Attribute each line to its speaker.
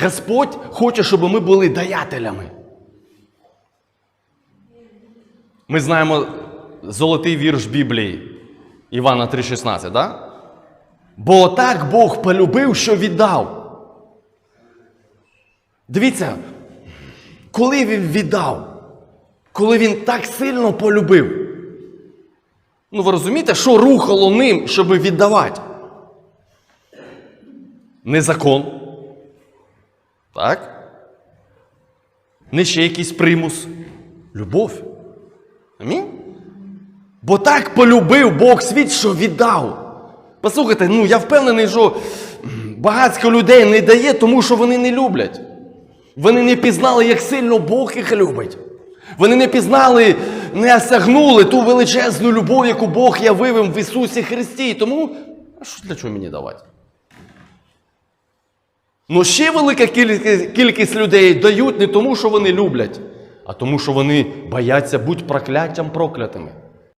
Speaker 1: Господь хоче, щоб ми були даятелями. Ми знаємо золотий вірш Біблії Івана 3,16, да? Бо так Бог полюбив, що віддав. Дивіться, коли він віддав, коли він так сильно полюбив. Ну, ви розумієте, що рухало ним, щоб віддавати? Не закон. Так? Не ще якийсь примус. Любов. Амінь? Бо так полюбив Бог світ, що віддав. Послухайте, ну я впевнений, що м, багатько людей не дає, тому що вони не люблять. Вони не пізнали, як сильно Бог їх любить. Вони не пізнали, не осягнули ту величезну любов, яку Бог явив їм в Ісусі Христі. Тому, а що для чого мені давати? Ну ще велика кількість, людей дають не тому, що вони люблять, а тому, що вони бояться бути прокляттям проклятими.